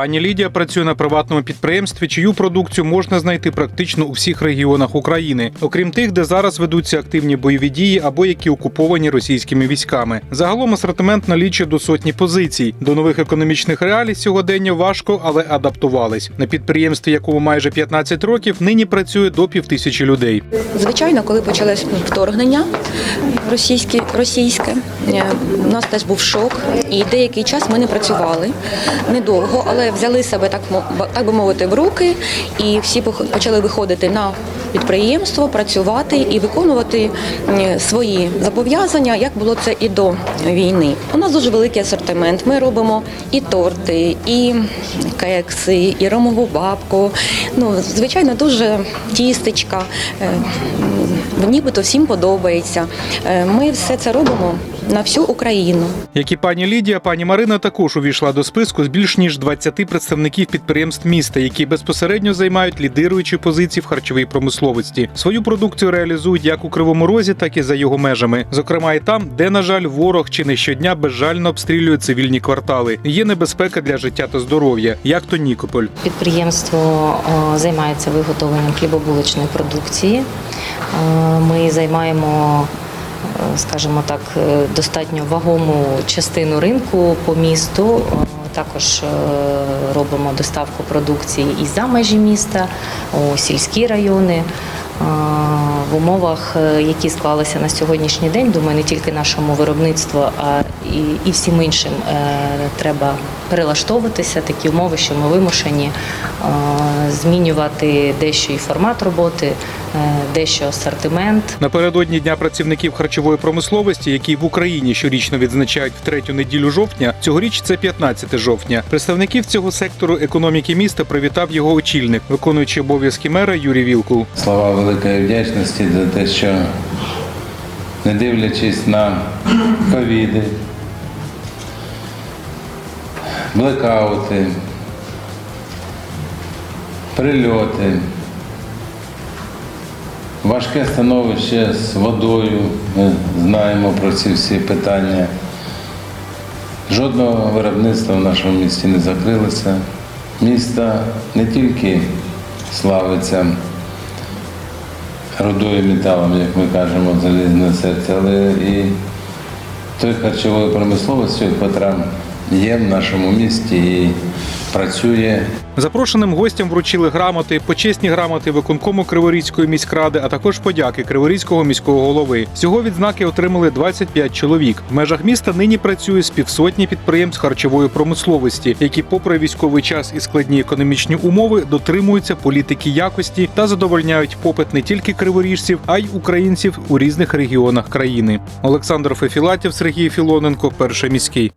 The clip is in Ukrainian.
Пані Лідія працює на приватному підприємстві, чию продукцію можна знайти практично у всіх регіонах України, окрім тих, де зараз ведуться активні бойові дії або які окуповані російськими військами. Загалом асортимент налічує до сотні позицій. До нових економічних реалій сьогодення важко, але адаптувались. На підприємстві, якому майже 15 років, нині працює до півтисячі людей. Звичайно, коли почалось вторгнення російське, російське, у нас теж був шок, і деякий час ми не працювали недовго, але взяли себе так так би мовити в руки, і всі почали виходити на підприємство, працювати і виконувати свої зобов'язання, як було це і до війни. У нас дуже великий асортимент. Ми робимо і торти, і кекси, і ромову бабку. Ну, звичайно, дуже тістечка. Е, Нібито всім подобається. Е, Ми все це робимо на всю Україну. Як і пані Лідія, пані Марина також увійшла до списку з більш ніж 20 представників підприємств міста, які безпосередньо займають лідируючі позиції в харчовій промисловості. Свою продукцію реалізують як у Кривому Розі, так і за його межами. Зокрема, і там, де, на жаль, ворог чи не щодня безжально обстрілює цивільні квартали. Є небезпека для життя та здоров'я, як то Нікополь. Підприємство о, займається виготовленням хлібобулочної продукції. Е, Ми займаємо, скажімо так, е, достатньо вагому частину ринку по місту. Е, Також е, робимо доставку продукції і за межі міста, у сільські райони. Е, В умовах, е, які склалися на сьогоднішній день, думаю, не тільки нашому виробництву, а і, всім іншим е, треба перелаштовуватися. Такі умови, що ми вимушені е, змінювати дещо і формат роботи, е, дещо асортимент. Напередодні дня працівників харчової промисловості, який в Україні щорічно відзначають в третю неділю жовтня. Цьогоріч це 15 жовтня. Представників цього сектору економіки міста привітав його очільник, виконуючий обов'язки мера Юрій Вілкул. Слова великої вдячності за те, що не дивлячись на ковіди, блекаути, прильоти, важке становище з водою, ми знаємо про ці всі питання. Жодного виробництва в нашому місті не закрилося. Місто не тільки славиться рудою металом, як ми кажемо, залізне серце, але і той харчовою промисловістю, яка є в нашому місті і працює Запрошеним гостям вручили грамоти, почесні грамоти виконкому Криворізької міськради, а також подяки Криворізького міського голови. Всього відзнаки отримали 25 чоловік. В межах міста нині працює з півсотні підприємств харчової промисловості, які, попри військовий час і складні економічні умови, дотримуються політики якості та задовольняють попит не тільки криворіжців, а й українців у різних регіонах країни. Олександр Фефілатів, Сергій Філоненко, перший міський.